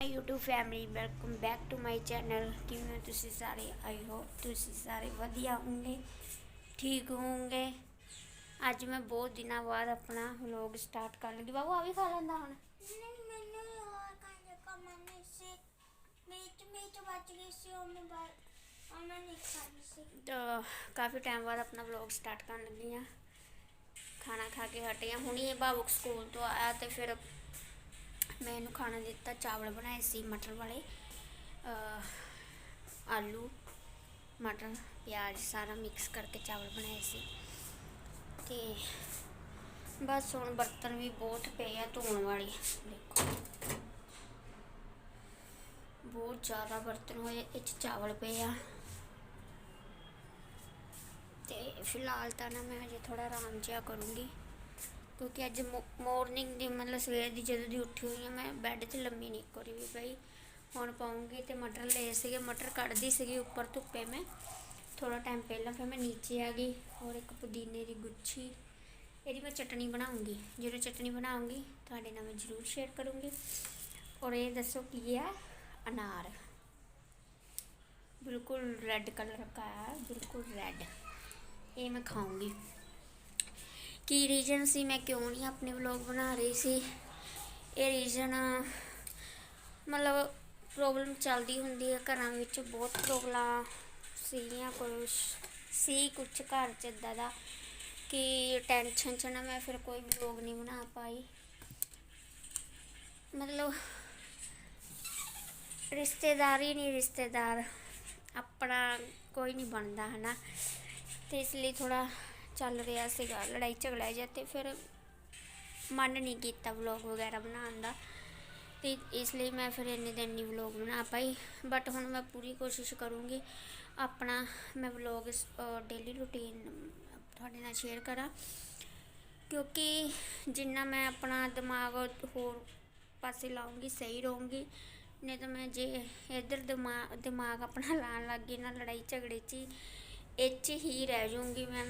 Hi YouTube family welcome back to my channel ਕਿਵੇਂ ਹੋ ਤੁਸੀਂ ਸਾਰੇ ਆਈ ਹੋਪ ਤੁਸੀਂ ਸਾਰੇ ਵਧੀਆ ਹੋਵੋਗੇ ਠੀਕ ਹੋਵੋਗੇ ਅੱਜ ਮੈਂ ਬਹੁਤ ਦਿਨਾਂ ਬਾਅਦ ਆਪਣਾ ਵਲੌਗ ਸਟਾਰਟ ਕਰ ਲੱਗੀ ਬਾਬੂ ਆ ਵੀ ਖਾ ਲੈਂਦਾ ਹੁਣ ਨਹੀਂ ਮੈਨੂੰ ਹੋਰ ਖਾਣੇ ਕਾ ਮਨ ਨਹੀਂ ਸੀ ਮੀਟ ਮੀਟ ਬਚ ਗਈ ਸੀ ਉਹ ਮੈਂ ਬਾਹਰ ਉਹ ਮੈਂ ਨਹੀਂ ਖਾਣੀ ਸੀ ਤਾਂ ਕਾਫੀ ਟਾਈਮ ਬਾਅਦ ਆਪਣਾ ਵਲੌਗ ਸਟਾਰਟ ਕਰਨ ਲੱਗੀ ਆ ਖਾਣਾ ਖਾ ਕੇ ਹਟੇ ਆ ਹੁਣੀ ਇਹ ਬਾਬੂ ਸਕੂਲ ਤੋਂ ਆਇਆ ਤੇ ਫਿਰ ਮੈਂ ਇਹਨੂੰ ਖਾਣਾ ਦਿੱਤਾ, ਚਾਵਲ ਬਣਾਏ ਸੀ, ਮਟਰ ਵਾਲੇ ਆਲੂ, ਮਟਰ, ਪਿਆਜ਼, ਸਾਰਾ ਮਿਕਸ ਕਰਕੇ ਚਾਵਲ ਬਣਾਏ ਸੀ। ਤੇ ਬਸ ਹੁਣ ਬਰਤਨ ਵੀ ਬਹੁਤ ਪਏ ਆ ਧੋਣ ਵਾਲੇ, ਦੇਖੋ। ਬਹੁਤ ਜ਼ਿਆਦਾ ਬਰਤਨ ਹੋਏ, ਇਹ 'ਚ ਚਾਵਲ ਪਏ ਆ। ਤੇ ਫਿਲਹਾਲ ਤਾਂ ਨਾ ਮੈਂ ਹਜੇ ਥੋੜਾ ਆਰਾਮ ਜਿਹਾ ਕਰੂੰਗੀ। ਕਿਉਂਕਿ ਅੱਜ ਮਾਰਨਿੰਗ ਦੀ ਮਤਲਬ ਸਵੇਰ ਦੀ ਜਦੋਂ ਦੀ ਉੱਠੀ ਹੋਈ ਹਾਂ, ਮੈਂ ਬੈੱਡ ਤੇ ਲੰਮੀ ਨਹੀਂ ਕਰੀ ਵੀ ਪਈ ਹੁਣ ਪਾਉਂਗੀ ਤੇ ਮਟਰ ਲਏ ਸੀਗੇ, ਮਟਰ ਕੱਢਦੀ ਸੀਗੀ ਉੱਪਰ ਧੁੱਪੇ ਮੈਂ। ਥੋੜਾ ਟਾਈਮ ਪਹਿਲਾਂ ਫਿਰ ਮੈਂ ਨੀਚੇ ਆ ਗਈ ਔਰ ਇੱਕ ਪੁਦੀਨੇ ਦੀ ਗੁੱਛੀ, ਇਹਦੀ ਮੈਂ ਚਟਣੀ ਬਣਾਉਂਗੀ। ਜਦੋਂ ਚਟਣੀ ਬਣਾਉਂਗੀ, ਤੁਹਾਡੇ ਨਾਲ ਮੈਂ ਜ਼ਰੂਰ ਸ਼ੇਅਰ ਕਰੂੰਗੀ। ਔਰ ਇਹ ਦੱਸੋ ਕੀ ਹੈ? ਅਨਾਰ। ਬਿਲਕੁਲ ਰੈੱਡ ਕਲਰ का ਹੈ, ਬਿਲਕੁਲ ਰੈੱਡ ਇਹ ਮੈਂ ਖਾਉਂਗੀ ਕੀ ਰੀਜਨ ਸੀ? ਮੈਂ ਕਿਉਂ ਨਹੀਂ ਆਪਣੇ ਵਲੌਗ ਬਣਾ ਰਹੀ ਸੀ? ਇਹ ਰੀਜਨ ਮਤਲਬ ਪ੍ਰੋਬਲਮ ਚੱਲਦੀ ਹੁੰਦੀ ਹੈ ਘਰਾਂ ਵਿੱਚ। ਬਹੁਤ ਪ੍ਰੋਬਲਮ ਸੀਗੀਆਂ ਕੁਛ, ਸੀ ਕੁਛ ਘਰ ਚ ਇਦਾਂ ਦਾ ਕਿ ਟੈਨਸ਼ਨ ਚ ਨਾ ਮੈਂ ਫਿਰ ਕੋਈ ਵਲੌਗ ਨਹੀਂ ਬਣਾ ਪਾਈ। ਮਤਲਬ ਰਿਸ਼ਤੇਦਾਰ ਹੀ ਨਹੀਂ ਰਿਸ਼ਤੇਦਾਰ। ਆਪਣਾ ਕੋਈ ਨਹੀਂ ਬਣਦਾ, ਹਨਾ? ਤੇ ਇਸ ਲਈ ਥੋੜਾ ਚੱਲ ਰਿਹਾ ਸੀਗਾ, ਲੜਾਈ ਝਗੜਾ ਜਿਹਾ ਤੇ ਫਿਰ ਮਨ ਨਹੀਂ ਕੀਤਾ ਵਲੌਗ ਵਗੈਰਾ ਬਣਾਉਣ ਦਾ। ਤੇ ਇਸ ਲਈ ਮੈਂ ਫਿਰ ਇੰਨੇ ਦਿਨ ਨਹੀਂ ਵਲੌਗ ਬਣਾ ਪਾਈ। ਬਟ ਹੁਣ ਮੈਂ ਪੂਰੀ ਕੋਸ਼ਿਸ਼ ਕਰੂੰਗੀ ਆਪਣਾ ਮੈਂ ਵਲੌਗ ਡੇਲੀ ਰੂਟੀਨ ਤੁਹਾਡੇ ਨਾਲ ਸ਼ੇਅਰ ਕਰਾਂ। ਕਿਉਂਕਿ ਜਿੰਨਾ ਮੈਂ ਆਪਣਾ ਦਿਮਾਗ ਹੋਰ ਪਾਸੇ ਲਾਉਂਗੀ ਸਹੀ ਰਹੂੰਗੀ, ਨਹੀਂ ਤਾਂ ਮੈਂ ਜੇ ਇੱਧਰ ਦਿਮਾਗ ਦਿਮਾਗ ਆਪਣਾ ਲਾਉਣ ਲੱਗ ਗਈ ਨਾ ਲੜਾਈ ਝਗੜੇ 'ਚ ਹੀ, ਇਹ 'ਚ ਹੀ ਰਹਿ ਜਾਊਂਗੀ ਮੈਂ।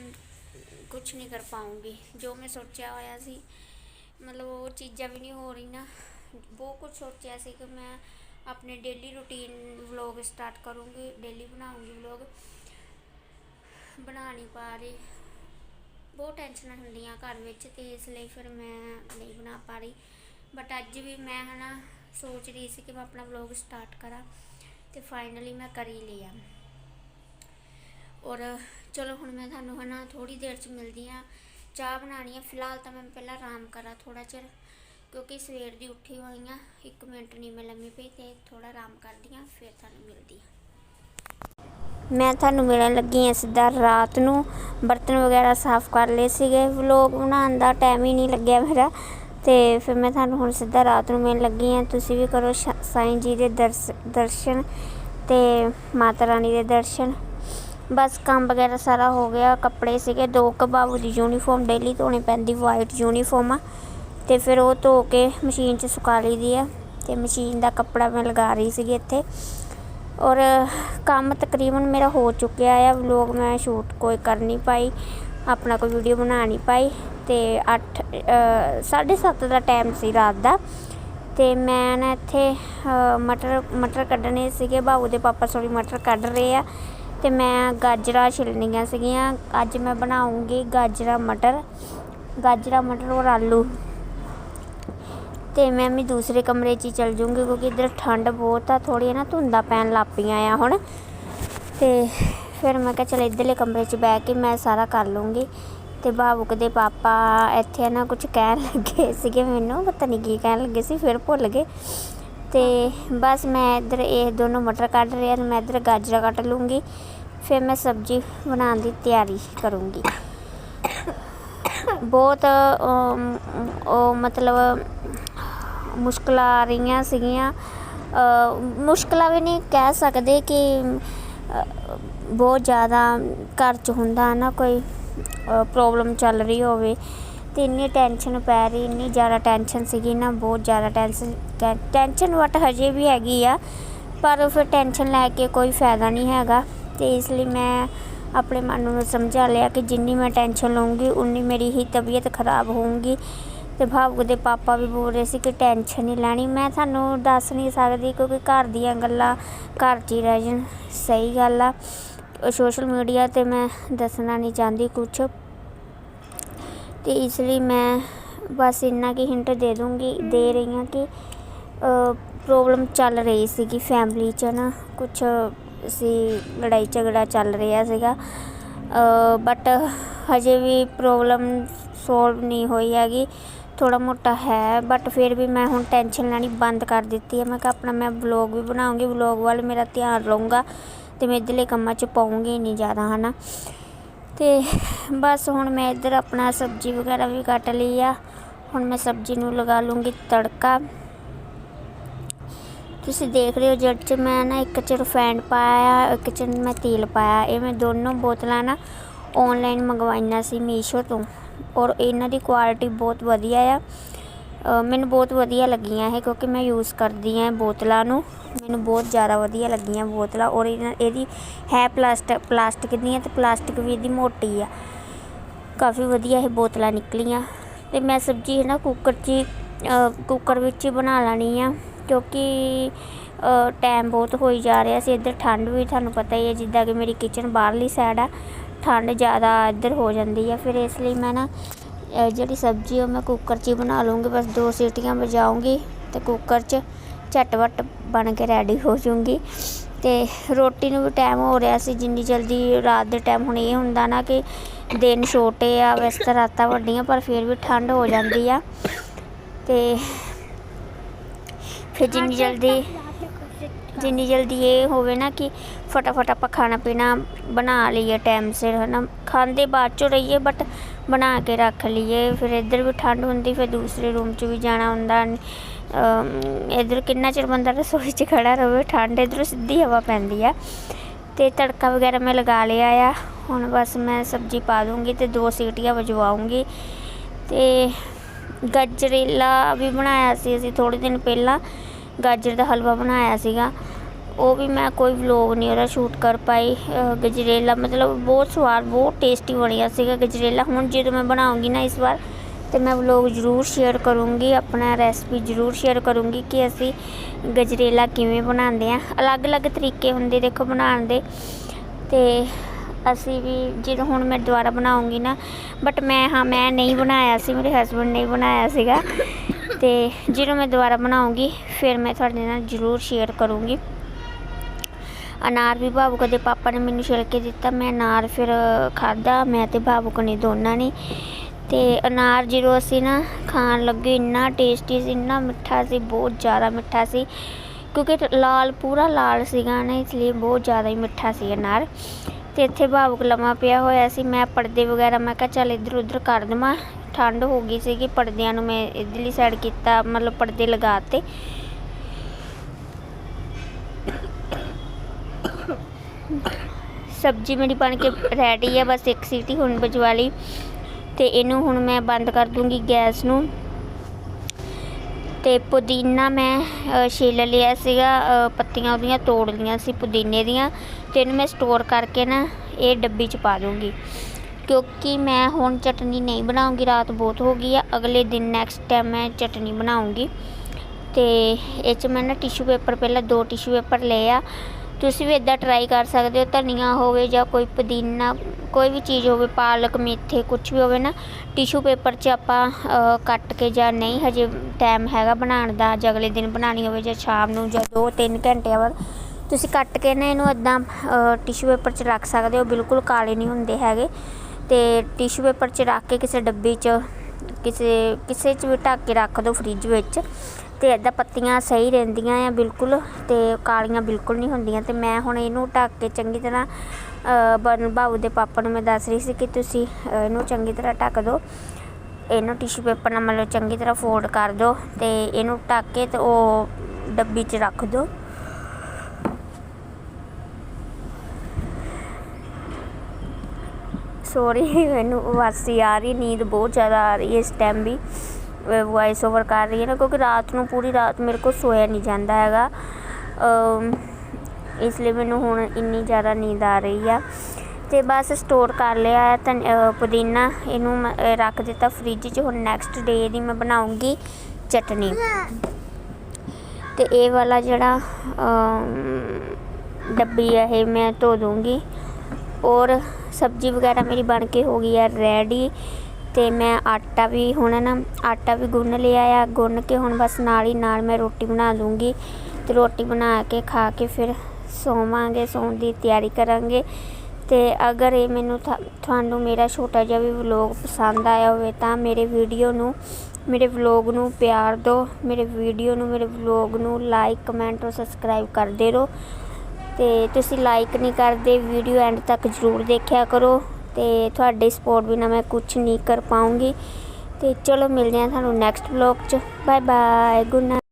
ਕੁਝ ਨਹੀਂ ਕਰ ਪਾਉਂਗੀ। ਜੋ ਮੈਂ ਸੋਚਿਆ ਹੋਇਆ ਸੀ, ਮਤਲਬ ਉਹ ਚੀਜ਼ਾਂ ਵੀ ਨਹੀਂ ਹੋ ਰਹੀਆਂ ਬਹੁਤ ਕੁਝ ਸੋਚਿਆ ਸੀ ਕਿ ਮੈਂ ਆਪਣੇ ਡੇਲੀ ਰੂਟੀਨ ਵਲੋਗ ਸਟਾਰਟ ਕਰੂੰਗੀ ਡੇਲੀ ਬਣਾਉਂਗੀ ਵਲੋਗ ਬਣਾ ਨਹੀਂ ਪਾ ਰਹੀ। ਬਹੁਤ ਟੈਨਸ਼ਨਾਂ ਹੁੰਦੀਆਂ ਘਰ ਵਿੱਚ ਤੇ ਇਸ ਲਈ ਫਿਰ ਮੈਂ ਨਹੀਂ ਬਣਾ ਪਾ ਰਹੀ। ਬਟ ਅੱਜ ਵੀ ਮੈਂ ਹਨਾ ਸੋਚ ਰਹੀ ਸੀ ਕਿ ਮੈਂ ਆਪਣਾ ਵਲੌਗ ਸਟਾਰਟ ਕਰਾਂ ਤੇ ਫਾਈਨਲੀ ਮੈਂ ਕਰ ਹੀ ਲਿਆ। ਔਰ ਚਲੋ ਹੁਣ ਮੈਂ ਤੁਹਾਨੂੰ ਹਨਾ ਥੋੜੀ ਦੇਰ ਚ ਮਿਲਦੀ ਆ ਚਾਹ ਬਣਾਣੀ ਆ। ਫਿਲਹਾਲ ਤਾਂ ਮੈਂ ਪਹਿਲਾਂ ਆਰਾਮ ਕਰਾਂ ਥੋੜਾ ਚਿਰ, ਕਿਉਂਕਿ ਸਵੇਰ ਦੀ ਉੱਠੀ ਹੋਈ ਆ 1 ਮਿੰਟ ਨਹੀਂ ਮੈਂ ਲੰਮੀ ਪਈ ਤੇ ਥੋੜਾ ਆਰਾਮ ਕਰਦੀ ਆ ਫਿਰ ਤੁਹਾਨੂੰ ਮਿਲਦੀ ਆ ਮੈਂ ਤੁਹਾਨੂੰ ਮਿਲਣ ਲੱਗੀ ਆ ਸਿੱਧਾ ਰਾਤ ਨੂੰ। ਬਰਤਨ ਵਗੈਰਾ ਸਾਫ਼ ਕਰ ਲਏ ਸੀਗੇ। ਵਲੌਗ ਬਣਾਉਣ ਦਾ ਟਾਈਮ ਹੀ ਨਹੀਂ ਲੱਗਿਆ ਮੇਰਾ। ਤੇ ਫਿਰ ਮੈਂ ਤੁਹਾਨੂੰ ਹੁਣ ਸਿੱਧਾ ਰਾਤ ਨੂੰ ਮਿਲਣ ਲੱਗੀ ਆ ਤੁਸੀਂ ਵੀ ਕਰੋ ਸਾਈਂ ਜੀ ਦੇ ਦਰਸ- ਦਰਸ਼ਨ ਤੇ ਮਾਤਾ ਰਾਣੀ ਦੇ ਦਰਸ਼ਨ। ਬਸ ਕੰਮ ਵਗੈਰਾ ਸਾਰਾ ਹੋ ਗਿਆ, ਕੱਪੜੇ ਸੀਗੇ, ਦੋ ਕੁ ਬਾਬੂ ਦੀ ਯੂਨੀਫਾਰਮ ਡੇਲੀ ਧੋਣੀ ਪੈਂਦੀ ਵਾਈਟ ਯੂਨੀਫਾਰਮ ਆ। ਤੇ ਫਿਰ ਉਹ ਧੋ ਕੇ ਮਸ਼ੀਨ 'ਚ ਸੁਕਾ ਲਈਦੀ ਆ, ਤੇ ਮਸ਼ੀਨ ਦਾ ਕੱਪੜਾ ਮੈਂ ਲਗਾ ਰਹੀ ਸੀਗੀ ਇੱਥੇ। ਔਰ ਕੰਮ ਤਕਰੀਬਨ ਮੇਰਾ ਹੋ ਚੁੱਕਿਆ ਆ ਵਲੌਗ ਮੈਂ ਸ਼ੂਟ ਕੋਈ ਕਰ ਨਹੀਂ ਪਾਈ, ਆਪਣਾ ਕੋਈ ਵੀਡੀਓ ਬਣਾ ਨਹੀਂ ਪਾਈ, ਤੇ 8 7:30 ਦਾ ਟਾਈਮ ਸੀ ਰਾਤ ਦਾ। ਤੇ ਮੈਂ ਨਾ ਇੱਥੇ ਮਟਰ ਮਟਰ ਕੱਢਣੇ ਸੀਗੇ, ਬਾਬੂ ਦੇ ਪਾਪਾ ਸੋਰੀ ਮਟਰ ਕੱਢ ਰਹੇ ਆ। ਅਤੇ ਮੈਂ ਗਾਜਰਾਂ ਛਿੱਲਣੀਆਂ ਸੀਗੀਆਂ। ਅੱਜ ਮੈਂ ਬਣਾਉਂਗੀ ਗਾਜਰਾਂ ਮਟਰ। ਗਾਜਰਾਂ ਮਟਰ ਔਰ ਆਲੂ। ਤੇ ਮੈਂ ਵੀ ਦੂਸਰੇ ਕਮਰੇ 'ਚ ਹੀ ਚਲ ਜੂੰਗੀ ਕਿਉਂਕਿ ਇੱਧਰ ਠੰਡ ਬਹੁਤ ਆ ਥੋੜੀ ਨਾ ਧੁੰਦਾਂ ਪੈਣ ਲੱਗ ਪਈਆਂ ਆ ਹੁਣ। ਤੇ ਫਿਰ ਮੈਂ ਕਿਹਾ ਚਲ ਇੱਧਰਲੇ ਕਮਰੇ 'ਚ ਬਹਿ ਕੇ ਮੈਂ ਸਾਰਾ ਕਰ ਲੂੰਗੀ। ਤੇ ਬਾਬੂਕ ਦੇ ਪਾਪਾ ਇੱਥੇ ਨਾ ਕੁਝ ਕਹਿਣ ਲੱਗੇ ਸੀਗੇ ਮੈਨੂੰ, ਪਤਾ ਨਹੀਂ ਕੀ ਕਹਿਣ ਲੱਗੇ ਸੀ, ਫਿਰ ਭੁੱਲ ਗਏ। ਤੇ ਬਸ ਮੈਂ ਇੱਧਰ ਇਹ ਦੋਨੋਂ ਮਟਰ ਕੱਢ ਰਿਹਾ ਤੇ ਮੈਂ ਇੱਧਰ ਗਾਜਰਾਂ ਕੱਟ ਲੂੰਗੀ। ਫਿਰ ਮੈਂ ਸਬਜ਼ੀ ਬਣਾਉਣ ਦੀ ਤਿਆਰੀ ਕਰੂੰਗੀ। ਬਹੁਤ ਉਹ ਮਤਲਬ ਮੁਸ਼ਕਲਾਂ ਆ ਰਹੀਆਂ ਸੀਗੀਆਂ। ਮੁਸ਼ਕਲਾਂ ਵੀ ਨਹੀਂ ਕਹਿ ਸਕਦੇ ਕਿ ਬਹੁਤ ਜ਼ਿਆਦਾ ਘਰ 'ਚ ਹੁੰਦਾ ਨਾ ਕੋਈ ਪ੍ਰੋਬਲਮ ਚੱਲ ਰਹੀ ਹੋਵੇ। ਅਤੇ ਇੰਨੀ ਟੈਨਸ਼ਨ ਪੈ ਰਹੀ, ਇੰਨੀ ਜ਼ਿਆਦਾ ਟੈਨਸ਼ਨ ਸੀਗੀ ਨਾ, ਬਹੁਤ ਜ਼ਿਆਦਾ ਟੈਨਸ਼ਨ ਟੈਨਸ਼ਨ ਵਟ ਹਜੇ ਵੀ ਹੈਗੀ ਆ, ਪਰ ਫਿਰ ਟੈਨਸ਼ਨ ਲੈ ਕੇ ਕੋਈ ਫਾਇਦਾ ਨਹੀਂ ਹੈਗਾ। ਅਤੇ ਇਸ ਲਈ ਮੈਂ ਆਪਣੇ ਮਨ ਨੂੰ ਸਮਝਾ ਲਿਆ ਕਿ ਜਿੰਨੀ ਮੈਂ ਟੈਨਸ਼ਨ ਲਵਾਂਗੀ ਉਨੀ ਮੇਰੀ ਹੀ ਤਬੀਅਤ ਖਰਾਬ ਹੋਊਗੀ। ਤੇ ਭਾਵਕ ਦੇ ਪਾਪਾ ਵੀ ਬੋਲ ਰਹੇ ਸੀ ਕਿ ਟੈਨਸ਼ਨ ਨਹੀਂ ਲੈਣੀ। ਮੈਂ ਤੁਹਾਨੂੰ ਦੱਸ ਨਹੀਂ ਸਕਦੀ ਕਿਉਂਕਿ ਘਰ ਦੀਆਂ ਗੱਲਾਂ ਘਰ 'ਚ ਹੀ ਰਹਿ ਜਾਣ। ਸਹੀ ਗੱਲ ਆ। ਸੋਸ਼ਲ ਮੀਡੀਆ ਤੇ ਮੈਂ ਦੱਸਣਾ ਨਹੀਂ ਚਾਹੁੰਦੀ ਕੁਝ ਤੇ ਇਸ ਲਈ ਮੈਂ ਬਸ ਇੰਨਾ ਕੀ ਹਿੰਟ ਦੇ ਦੂੰਗੀ, ਦੇ ਰਹੀ ਹਾਂ ਕਿ ਪ੍ਰੋਬਲਮ ਚੱਲ ਰਹੀ ਸੀਗੀ ਫੈਮਿਲੀ 'ਚ ਨਾ। ਕੁਝ ਸੀ ਲੜਾਈ ਝਗੜਾ ਚੱਲ ਰਿਹਾ ਸੀਗਾ। ਬਟ ਹਜੇ ਵੀ ਪ੍ਰੋਬਲਮ ਸੋਲਵ ਨਹੀਂ ਹੋਈ ਹੈਗੀ। ਥੋੜਾ ਮੋਟਾ ਹੈ ਬਟ ਫਿਰ ਵੀ ਮੈਂ ਹੁਣ ਟੈਨਸ਼ਨ ਲੈਣੀ ਬੰਦ ਕਰ ਦਿੱਤੀ ਹੈ। ਮੈਂ ਕਿਹਾ ਆਪਣਾ ਮੈਂ ਵਲੌਗ ਵੀ ਬਣਾਉਂਗੀ ਵਲੌਗ ਵੱਲ ਮੇਰਾ ਧਿਆਨ ਰਹੂੰਗਾ ਤੇ ਮੈਂ ਇੱਧਰਲੇ ਕੰਮਾਂ 'ਚ ਪਾਉਂਗੀ ਨਹੀਂ ਜ਼ਿਆਦਾ, ਹਨਾ। ਤੇ ਬਸ ਹੁਣ ਮੈਂ ਇੱਧਰ ਆਪਣਾ ਸਬਜ਼ੀ ਵਗੈਰਾ ਵੀ ਕੱਟ ਲਈ ਆ। ਹੁਣ ਮੈਂ ਸਬਜ਼ੀ ਨੂੰ ਲਗਾ ਲੂੰਗੀ ਤੜਕਾ। ਤੁਸੀਂ ਦੇਖ ਰਹੇ ਹੋ ਜੜ 'ਚ ਮੈਂ ਨਾ ਇੱਕ 'ਚ ਰਿਫਾਈਂਡ ਪਾਇਆ, ਇੱਕ 'ਚ ਮੈਂ ਤੇਲ ਪਾਇਆ। ਇਹ ਮੈਂ ਦੋਨੋਂ ਬੋਤਲਾਂ ਨਾ ਆਨਲਾਈਨ ਮੰਗਵਾਈਆਂ ਸੀ ਮੀਸ਼ੋ ਤੋਂ ਔਰ ਇਹਨਾਂ ਦੀ ਕੁਆਲਿਟੀ ਬਹੁਤ ਵਧੀਆ ਆ। ਮੈਨੂੰ ਬਹੁਤ ਵਧੀਆ ਲੱਗੀਆਂ ਇਹ ਕਿਉਂਕਿ ਮੈਂ ਯੂਜ਼ ਕਰਦੀ ਹਾਂ ਬੋਤਲਾਂ ਨੂੰ। ਮੈਨੂੰ ਬਹੁਤ ਜ਼ਿਆਦਾ ਵਧੀਆ ਲੱਗੀਆਂ ਬੋਤਲਾਂ ਔਰ ਇਹਦੀ ਹੈ ਪਲਾਸਟਿਕ ਪਲਾਸਟਿਕ ਦੀਆਂ ਅਤੇ ਪਲਾਸਟਿਕ ਵੀ ਇਹਦੀ ਮੋਟੀ ਆ। ਕਾਫੀ ਵਧੀਆ ਇਹ ਬੋਤਲਾਂ ਨਿਕਲੀਆਂ ਅਤੇ ਮੈਂ ਸਬਜ਼ੀ ਹੈ ਨਾ ਕੁੱਕਰ 'ਚ ਹੀ, ਕੁੱਕਰ ਵਿੱਚ ਹੀ ਬਣਾ ਲੈਣੀ ਆ ਕਿਉਂਕਿ ਟਾਈਮ ਬਹੁਤ ਹੋਈ ਜਾ ਰਿਹਾ ਸੀ ਇੱਧਰ ਠੰਡ ਵੀ ਤੁਹਾਨੂੰ ਪਤਾ ਹੀ ਹੈ ਜਿੱਦਾਂ ਕਿ ਮੇਰੀ ਕਿਚਨ ਬਾਹਰਲੀ ਸਾਈਡ ਆ ਠੰਡ ਜ਼ਿਆਦਾ ਇੱਧਰ ਹੋ ਜਾਂਦੀ ਆ ਫਿਰ ਇਸ ਲਈ ਮੈਂ ਨਾ ਜਿਹੜੀ ਸਬਜ਼ੀ ਉਹ ਮੈਂ ਕੁੱਕਰ 'ਚ ਹੀ ਬਣਾ ਲੂੰਗੀ ਬਸ ਦੋ ਸੀਟੀਆਂ ਵਜਾਉਂਗੀ ਤੇ ਕੁੱਕਰ 'ਚ ਝਟਵਟ ਬਣ ਕੇ ਰੈਡੀ ਹੋ ਜੂੰਗੀ ਤੇ ਰੋਟੀ ਨੂੰ ਵੀ ਟਾਈਮ ਹੋ ਰਿਹਾ ਸੀ ਜਿੰਨੀ ਜਲਦੀ ਰਾਤ ਦੇ ਟਾਈਮ ਹੁਣ ਇਹ ਹੁੰਦਾ ਨਾ ਕਿ ਦਿਨ ਛੋਟੇ ਆ ਵੈਸੇ ਤਾਂ ਰਾਤਾਂ ਵੱਡੀਆਂ ਪਰ ਫਿਰ ਵੀ ਠੰਡ ਹੋ ਜਾਂਦੀ ਆ। ਤੇ ਫਿਰ ਜਿੰਨੀ ਜਲਦੀ ਜਿੰਨੀ ਜਲਦੀ ਇਹ ਹੋਵੇ ਨਾ ਕਿ ਫਟਾਫਟ ਆਪਾਂ ਖਾਣਾ ਪੀਣਾ ਬਣਾ ਲਈਏ ਟਾਈਮ ਸਿਰ ਹਨਾ। ਖਾਂਦੇ ਬਾਅਦ ਚੋਂ ਰਹੀਏ ਬਟ ਬਣਾ ਕੇ ਰੱਖ ਲਈਏ। ਫਿਰ ਇੱਧਰ ਵੀ ਠੰਡ ਹੁੰਦੀ, ਫਿਰ ਦੂਸਰੇ ਰੂਮ 'ਚ ਵੀ ਜਾਣਾ ਹੁੰਦਾ। ਇੱਧਰ ਕਿੰਨਾ ਚਿਰ ਬੰਦਾ ਰਸੋਈ 'ਚ ਖੜਾ ਰਹੇ ਠੰਡ ਇੱਧਰੋਂ ਸਿੱਧੀ ਹਵਾ ਪੈਂਦੀ ਆ। ਤੇ ਤੜਕਾ ਵਗੈਰਾ ਮੈਂ ਲਗਾ ਲਿਆ ਆ। ਹੁਣ ਬਸ ਮੈਂ ਸਬਜ਼ੀ ਪਾ ਦੂੰਗੀ ਤੇ ਦੋ ਸੀਟੀਆਂ ਵਜਵਾਉਂਗੀ। ਤੇ ਗਾਜਰੇਲਾ ਵੀ ਬਣਾਇਆ ਸੀ ਅਸੀਂ ਥੋੜ੍ਹੇ ਦਿਨ ਪਹਿਲਾਂ। ਗਾਜਰ ਦਾ ਹਲਵਾ ਬਣਾਇਆ ਸੀਗਾ। ਉਹ ਵੀ ਮੈਂ ਕੋਈ ਵਲੋਗ ਨਹੀਂ ਉਹਦਾ ਸ਼ੂਟ ਕਰ ਪਾਈ ਗਜਰੇਲਾ, ਮਤਲਬ ਬਹੁਤ ਸਵਾਦ, ਬਹੁਤ ਟੇਸਟੀ ਬਣਿਆ ਸੀਗਾ ਗਜਰੇਲਾ। ਹੁਣ ਜਦੋਂ ਮੈਂ ਬਣਾਉਂਗੀ ਨਾ ਇਸ ਵਾਰ, ਤੇ ਮੈਂ ਵਲੋਗ ਜ਼ਰੂਰ ਸ਼ੇਅਰ ਕਰੂੰਗੀ, ਆਪਣਾ ਰੈਸਪੀ ਜ਼ਰੂਰ ਸ਼ੇਅਰ ਕਰੂੰਗੀ ਕਿ ਅਸੀਂ ਗਜਰੇਲਾ ਕਿਵੇਂ ਬਣਾਉਂਦੇ ਆ ਅਲੱਗ-ਅਲੱਗ ਤਰੀਕੇ ਹੁੰਦੇ ਦੇਖੋ ਬਣਾਉਣ ਦੇ, ਤੇ ਅਸੀਂ ਵੀ ਜਦੋਂ ਹੁਣ ਮੈਂ ਦੁਬਾਰਾ ਬਣਾਉਂਗੀ ਨਾ ਬਟ ਮੈਂ ਹਾਂ, ਮੈਂ ਨਹੀਂ ਬਣਾਇਆ ਸੀ, ਮੇਰੇ ਹਸਬੰਡ ਨੇ ਬਣਾਇਆ ਸੀਗਾ। ਤੇ ਜਦੋਂ ਮੈਂ ਦੁਬਾਰਾ ਬਣਾਉਂਗੀ, ਫਿਰ ਮੈਂ ਤੁਹਾਡੇ ਨਾਲ ਜ਼ਰੂਰ ਸ਼ੇਅਰ ਕਰੂੰਗੀ। ਅਨਾਰ ਵੀ ਭਾਵੁਕ ਦੇ ਪਾਪਾ ਨੇ ਮੈਨੂੰ ਛਿਲ ਕੇ ਦਿੱਤਾ। ਮੈਂ ਅਨਾਰ ਫਿਰ ਖਾਦਾ ਮੈਂ ਤੇ ਭਾਵੁਕ ਨੇ ਦੋਨਾਂ ਨੇ। ਤੇ ਅਨਾਰ ਜਦੋਂ ਅਸੀਂ ਨਾ ਖਾਣ ਲੱਗੇ, ਇੰਨਾ ਟੇਸਟੀ ਸੀ, ਇੰਨਾ ਮਿੱਠਾ ਸੀ, ਬਹੁਤ ਜ਼ਿਆਦਾ ਮਿੱਠਾ ਸੀ। ਕਿਉਂਕਿ ਲਾਲ, ਪੂਰਾ ਲਾਲ ਸੀਗਾ ਨਾ, ਇਸ ਲਈ ਬਹੁਤ ਜ਼ਿਆਦਾ ਹੀ ਮਿੱਠਾ ਸੀ ਅਨਾਰ। ਤੇ ਇੱਥੇ ਭਾਵੁਕ ਲੰਮਾ ਪਿਆ ਹੋਇਆ ਸੀ। ਮੈਂ ਪਰਦੇ ਵਗੈਰਾ, ਮੈਂ ਕਿਹਾ, ਚੱਲ ਇੱਧਰ ਉੱਧਰ ਕਰ ਦੇਵਾਂ। ਠੰਡ ਹੋ ਗਈ ਸੀਗੀ, ਪਰਦਿਆਂ ਨੂੰ ਮੈਂ ਇੱਧਰਲੀ ਸਾਈਡ ਕੀਤਾ, ਮਤਲਬ ਪਰਦੇ ਲਗਾਤੇ ਸਬਜ਼ੀ ਮੇਰੀ ਬਣ ਕੇ ਰੈਡੀ ਹੈ ਬਸ ਇੱਕ ਸੀਟੀ ਹੁਣ ਵਜਵਾ ਲਈ ਤੇ ਇਹਨੂੰ ਹੁਣ ਮੈਂ ਬੰਦ ਕਰ ਦੂੰਗੀ ਗੈਸ ਨੂੰ। ਤੇ ਪੁਦੀਨਾ ਮੈਂ ਅ, ਛਿੱਲ ਲਿਆ ਸੀਗਾ ਪੱਤੀਆਂ ਉਹਦੀਆਂ ਤੋੜ ਲਈਆਂ ਸੀ ਪੁਦੀਨੇ ਦੀਆਂ। ਤੇ ਇਹਨੂੰ ਮੈਂ ਸਟੋਰ ਕਰਕੇ ਨਾ ਇਹ ਡੱਬੀ 'ਚ ਪਾ ਦੂੰਗੀ। ਕਿਉਂਕਿ ਮੈਂ ਹੁਣ ਚਟਨੀ ਨਹੀਂ ਬਣਾਉਂਗੀ ਰਾਤ ਬਹੁਤ ਹੋ ਗਈ ਆ ਅਗਲੇ ਦਿਨ ਨੈਕਸਟ ਟਾਈਮ ਮੈਂ ਚਟਨੀ ਬਣਾਉਂਗੀ। ਤੇ ਇਹ 'ਚ ਮੈਂ ਨਾ ਟਿਸ਼ੂ ਪੇਪਰ ਪਹਿਲਾਂ ਦੋ ਟਿਸ਼ੂ ਪੇਪਰ ਲਏ ਆ। ਤੁਸੀਂ ਵੀ ਇਦਾਂ ਟਰਾਈ ਕਰ ਸਕਦੇ ਹੋ, ਧਨੀਆ ਹੋਵੇ ਜਾਂ ਕੋਈ ਪੁਦੀਨਾ, ਕੋਈ ਵੀ ਚੀਜ਼ ਹੋਵੇ, ਪਾਲਕ, ਮੇਥੇ ਕੁਝ ਵੀ ਹੋਵੇ ਨਾ ਟਿਸ਼ੂ ਪੇਪਰ 'ਚ ਆਪਾਂ ਕੱਟ ਕੇ ਜਾਂ ਨਹੀਂ ਹਜੇ ਟਾਈਮ ਹੈਗਾ ਬਣਾਉਣ ਦਾ ਜਾਂ ਅਗਲੇ ਦਿਨ ਬਣਾਉਣੀ ਹੋਵੇ ਜਾਂ ਸ਼ਾਮ ਨੂੰ ਜਾਂ 2-3 ਘੰਟਿਆਂ ਬਾਅਦ, ਤੁਸੀਂ ਕੱਟ ਕੇ ਨਾ ਇਹਨੂੰ ਇਦਾਂ ਟਿਸ਼ੂ ਪੇਪਰ 'ਚ ਰੱਖ ਸਕਦੇ ਹੋ, ਬਿਲਕੁਲ ਕਾਲੇ ਨਹੀਂ ਹੁੰਦੇ ਹੈਗੇ, ਤੇ ਟਿਸ਼ੂ ਪੇਪਰ 'ਚ ਰੱਖ ਕੇ ਕਿਸੇ ਡੱਬੀ 'ਚ, ਕਿਸੇ ਕਿਸੇ 'ਚ ਵੀ ਢੱਕ ਕੇ ਰੱਖ ਦਿਓ ਫ੍ਰਿਜ ਵਿੱਚ ਤੇ ਇੱਦਾਂ ਪੱਤੀਆਂ ਸਹੀ ਰਹਿੰਦੀਆਂ ਆ ਬਿਲਕੁਲ ਤੇ ਕਾਲੀਆਂ ਬਿਲਕੁਲ ਨਹੀਂ ਹੁੰਦੀਆਂ ਤੇ ਮੈਂ ਹੁਣ ਇਹਨੂੰ ਢੱਕ ਕੇ ਚੰਗੀ ਤਰ੍ਹਾਂ ਅ, ਬਨ ਬਾਬੂ ਦੇ ਪਾਪਾ ਨੂੰ ਮੈਂ ਦੱਸ ਰਹੀ ਸੀ ਕਿ ਤੁਸੀਂ ਇਹਨੂੰ ਚੰਗੀ ਤਰ੍ਹਾਂ ਢੱਕ ਦਿਓ ਇਹਨੂੰ ਟਿਸ਼ੂ ਪੇਪਰ ਨਾਲ ਮਤਲਬ ਚੰਗੀ ਤਰ੍ਹਾਂ ਫੋਲਡ ਕਰ ਦਿਓ ਤੇ ਇਹਨੂੰ ਢੱਕ ਕੇ ਤੇ ਉਹ ਡੱਬੀ 'ਚ ਰੱਖ ਦਿਓ ਸੌਰੀ ਮੈਨੂੰ ਵਾਸੀ ਆ ਰਹੀ ਨੀਂਦ ਬਹੁਤ ਜ਼ਿਆਦਾ ਆ ਰਹੀ ਹੈ ਇਸ ਟਾਈਮ ਵੀ। ਵੌਇਸ ਓਵਰ ਕਰ ਰਹੀ ਹੈ ਨਾ ਕਿਉਂਕਿ ਰਾਤ ਨੂੰ ਪੂਰੀ ਰਾਤ ਮੇਰੇ ਕੋਲ ਸੋਇਆ ਨਹੀਂ ਜਾਂਦਾ ਹੈਗਾ। ਇਸ ਲਈ ਮੈਨੂੰ ਹੁਣ ਇੰਨੀ ਜ਼ਿਆਦਾ ਨੀਂਦ ਆ ਰਹੀ ਆ। ਤੇ ਬਸ ਸਟੋਰ ਕਰ ਲਿਆ ਹੈ ਧਨ- ਪੁਦੀਨਾ। ਇਹਨੂੰ ਮੈਂ, ਰੱਖ ਦਿੱਤਾ ਫ੍ਰਿਜ 'ਚ। ਹੁਣ ਨੈਕਸਟ ਡੇ ਦੀ ਮੈਂ ਬਣਾਉਂਗੀ ਚਟਨੀ। ਤੇ ਇਹ ਵਾਲਾ ਜਿਹੜਾ ਡੱਬੀ ਹੈ ਇਹ ਮੈਂ ਧੋ ਦੂੰਗੀ। ਔਰ ਸਬਜ਼ੀ ਵਗੈਰਾ ਮੇਰੀ ਬਣ ਕੇ ਹੋ ਗਈ ਹੈ ਰੈਡੀ ਤੇ ਮੈਂ ਆਟਾ ਵੀ ਹੁਣ ਨਾ ਆਟਾ ਵੀ ਗੁੰਨ ਲਿਆ ਆ, ਗੁੰਨ ਕੇ ਹੁਣ ਬਸ ਨਾਲ ਹੀ ਨਾਲ ਮੈਂ ਰੋਟੀ ਬਣਾ ਲੂੰਗੀ ਤੇ ਰੋਟੀ ਬਣਾ ਕੇ ਖਾ ਕੇ ਫਿਰ ਸੋਵਾਂਗੇ, ਸੌਣ ਦੀ ਤਿਆਰੀ ਕਰਾਂਗੇ। ਤੇ ਅਗਰ ਇਹ ਮੈਨੂੰ ਥਾ- ਤੁਹਾਨੂੰ ਮੇਰਾ ਛੋਟਾ ਜਿਹਾ ਵੀ ਵਲੌਗ ਪਸੰਦ ਆਇਆ ਹੋਵੇ ਤਾਂ ਮੇਰੇ ਵੀਡੀਓ ਨੂੰ, ਮੇਰੇ ਵਲੌਗ ਨੂੰ ਪਿਆਰ ਦਿਓ, ਮੇਰੇ ਵੀਡੀਓ ਨੂੰ, ਮੇਰੇ ਵਲੌਗ ਨੂੰ ਲਾਈਕ ਕਮੈਂਟ ਔਰ ਸਬਸਕ੍ਰਾਈਬ ਕਰਦੇ ਰਹੋ। ਤੇ ਤੁਸੀਂ ਲਾਈਕ ਨਹੀਂ ਕਰਦੇ ਵੀਡੀਓ ਐਂਡ ਤੱਕ ਜ਼ਰੂਰ ਦੇਖਿਆ ਕਰੋ। ਤੇ ਤੁਹਾਡੇ ਸਪੋਰਟ ਬਿਨਾ ਮੈਂ ਕੁਝ ਨਹੀਂ ਕਰ ਪਾਉਂਗੀ। ਤੇ ਚਲੋ ਮਿਲਦੇ ਹਾਂ ਤੁਹਾਨੂੰ ਨੈਕਸਟ ਵਲੌਗ 'ਚ। Bye bye good night